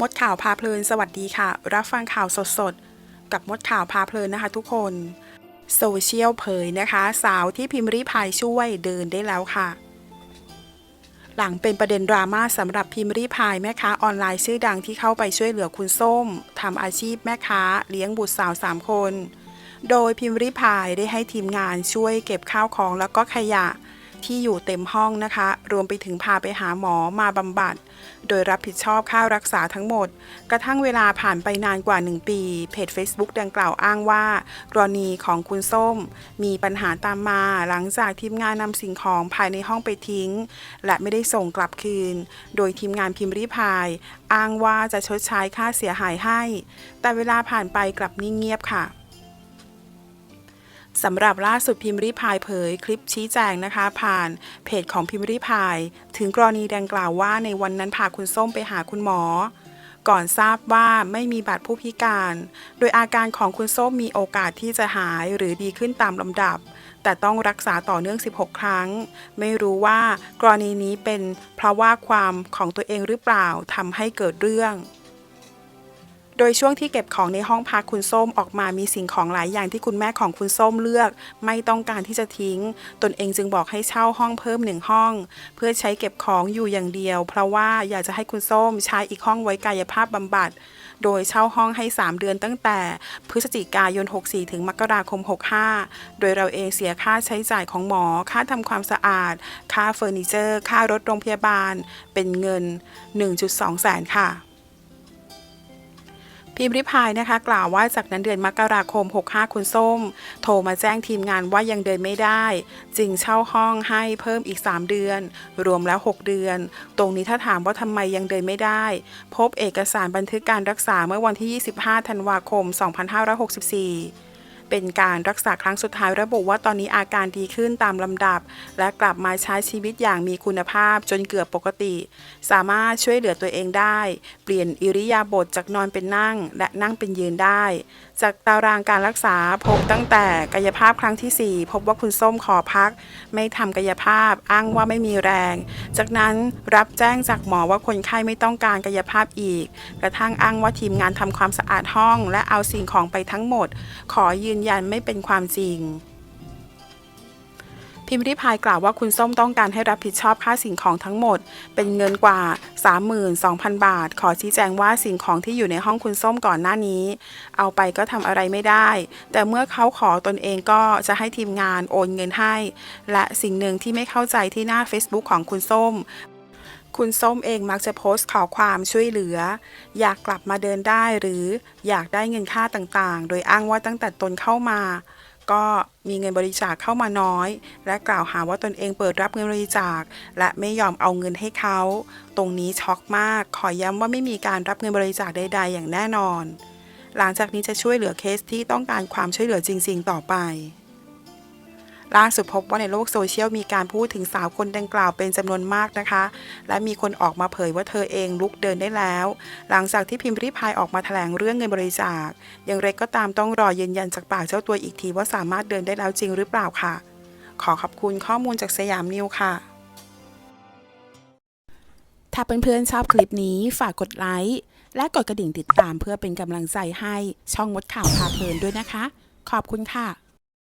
มดข่าวพาเพลินสวัสดีค่ะ รับฟังข่าวสดๆ กับมดข่าวพาเพลินนะคะทุกคนโซเชียลเผยนะคะ สาวที่พิมพ์ริพายช่วยเดินได้แล้วค่ะ หลังเป็นประเด็นดราม่าสำหรับพิมพ์ริพายแม่ค้าออนไลน์ชื่อดังที่เข้าไปช่วยเหลือคุณส้มทำอาชีพแม่ค้าเลี้ยงบุตรสาว 3 คน โดยพิมพ์ริพายได้ให้ทีมงานช่วยเก็บข้าวของแล้วก็ขยะ ที่อยู่เต็มห้องนะคะ รวมไปถึงพาไปหาหมอมาบำบัด โดยรับผิดชอบค่ารักษาทั้งหมด กระทั่งเวลาผ่านไปนานกว่า 1 ปี เพจ Facebook ดังกล่าวอ้างว่า กรณีของคุณส้ม มีปัญหาตามมาหลังจากทีมงานนำสิ่งของภายในห้องไปทิ้ง และไม่ได้ส่งกลับคืน โดยทีมงานพิมพ์ริพาย อ้างว่าจะชดใช้ค่าเสียหายให้ แต่เวลาผ่านไปกลับนิ่งเงียบค่ะ สำหรับล่าสุดพิมพ์ริพายเผยคลิปชี้แจงนะคะ ผ่านเพจของพิมพ์ริพาย ถึงกรณีดังกล่าวว่าในวันนั้นพาคุณส้มไปหาคุณหมอ ก่อนทราบว่าไม่มีบัตรผู้พิการ โดยอาการของคุณส้มมีโอกาสที่จะหายหรือดีขึ้นตามลำดับ แต่ต้องรักษาต่อเนื่อง 16 ครั้ง ไม่รู้ว่ากรณีนี้เป็นเพราะว่าความของตัวเองหรือเปล่าทำให้เกิดเรื่อง โดยช่วงที่เก็บของในห้องพักคุณส้มออกมามีสิ่งของหลายอย่างที่คุณแม่ของคุณส้มเลือก ไม่ต้องการที่จะทิ้ง ตนเองจึงบอกให้เช่าห้องเพิ่มหนึ่งห้อง เพื่อใช้เก็บของอยู่อย่างเดียว เพราะว่าอยากจะให้คุณส้มใช้อีกห้องไว้กายภาพบำบัด โดยเช่าห้องให้ 3 เดือนตั้งแต่ พฤศจิกายน 64 ถึงมกราคม 65 โดยเราเองเสียค่าใช้จ่ายของหมอ ค่าทำความสะอาด ค่าเฟอร์นิเจอร์ ค่ารถโรงพยาบาล เป็นเงิน 1.2 แสนค่ะ พิมพ์ริพายนะคะ กล่าวว่าจากนั้นเดือนมกราคม 65 คุณส้ม โทรมาแจ้งทีมงานว่ายังเดินไม่ได้ จึงเช่าห้องให้เพิ่มอีก 3 เดือน รวมแล้ว 6 เดือน ตรงนี้ถ้าถามว่าทำไมยังเดินไม่ได้ พบเอกสารบันทึกการรักษาเมื่อวันที่ 25 ธันวาคม 2564 เป็นการรักษาครั้งสุดท้ายระบุว่าตอนนี้อาการดีขึ้นตามลำดับ และกลับมาใช้ชีวิตอย่างมีคุณภาพจนเกือบปกติ สามารถช่วยเหลือตัวเองได้ เปลี่ยนอิริยาบถจากนอนเป็นนั่ง และนั่งเป็นยืนได้ จากตารางการรักษาพบตั้งแต่กายภาพครั้งที่ 4 พบว่าคุณส้มขอพัก ไม่ทำกายภาพอ้างว่าไม่มีแรง จากนั้นรับแจ้งจากหมอว่าคนไข้ไม่ต้องการกายภาพอีก กระทั่งอ้างว่าทีมงานทำความสะอาดห้อง และเอาสิ่งของไปทั้งหมด ขอยืนยันไม่เป็นความจริง พิมพ์ริพายกล่าวว่าคุณส้มต้องการให้รับผิดชอบค่าสิ่งของทั้งหมด เป็นเงินกว่า 32,000 บาท ขอชี้แจงว่าสิ่งของที่อยู่ในห้องคุณส้มก่อนหน้านี้ เอาไปก็ทำอะไรไม่ได้ แต่เมื่อเขาขอตนเองก็จะให้ทีมงานโอนเงินให้ และสิ่งหนึ่งที่ไม่เข้าใจที่หน้า Facebook ของคุณส้ม คุณส้มเองมักจะโพสต์ขอความช่วยเหลือ อยากกลับมาเดินได้หรืออยากได้เงินค่าต่างๆ โดยอ้างว่าตั้งแต่ตนเข้ามา ก็มีเงินบริจาคเข้ามาน้อย และกล่าวหาว่าตนเองเปิดรับเงินบริจาค และไม่ยอมเอาเงินให้เขา ตรงนี้ช็อกมาก ขอย้ำว่าไม่มีการรับเงินบริจาคใด ๆ อย่างแน่นอน หลังจากนี้จะช่วยเหลือเคสที่ต้องการความช่วยเหลือจริง ๆ ต่อไป ล่าสุดพบว่าในโลกโซเชียลมีการพูดถึงสาวคนดังกล่าวเป็นจำนวนมากนะคะ และมีคนออกมาเผยว่าเธอเองลุกเดินได้แล้ว หลังจากที่พิมพ์ริพายออกมาแถลงเรื่องเงินบริจาค อย่างไรก็ตามต้องรอยืนยันจากปากเจ้าตัวอีกทีว่าสามารถเดินได้แล้วจริงหรือเปล่าค่ะ ขอขอบคุณข้อมูลจากสยามนิวค่ะ ถ้าเพื่อนๆชอบคลิปนี้ฝากกดไลค์และกดกระดิ่งติดตามเพื่อเป็นกำลังใจให้ช่องมดข่าวพาเพลินด้วยนะคะ ขอบคุณค่ะ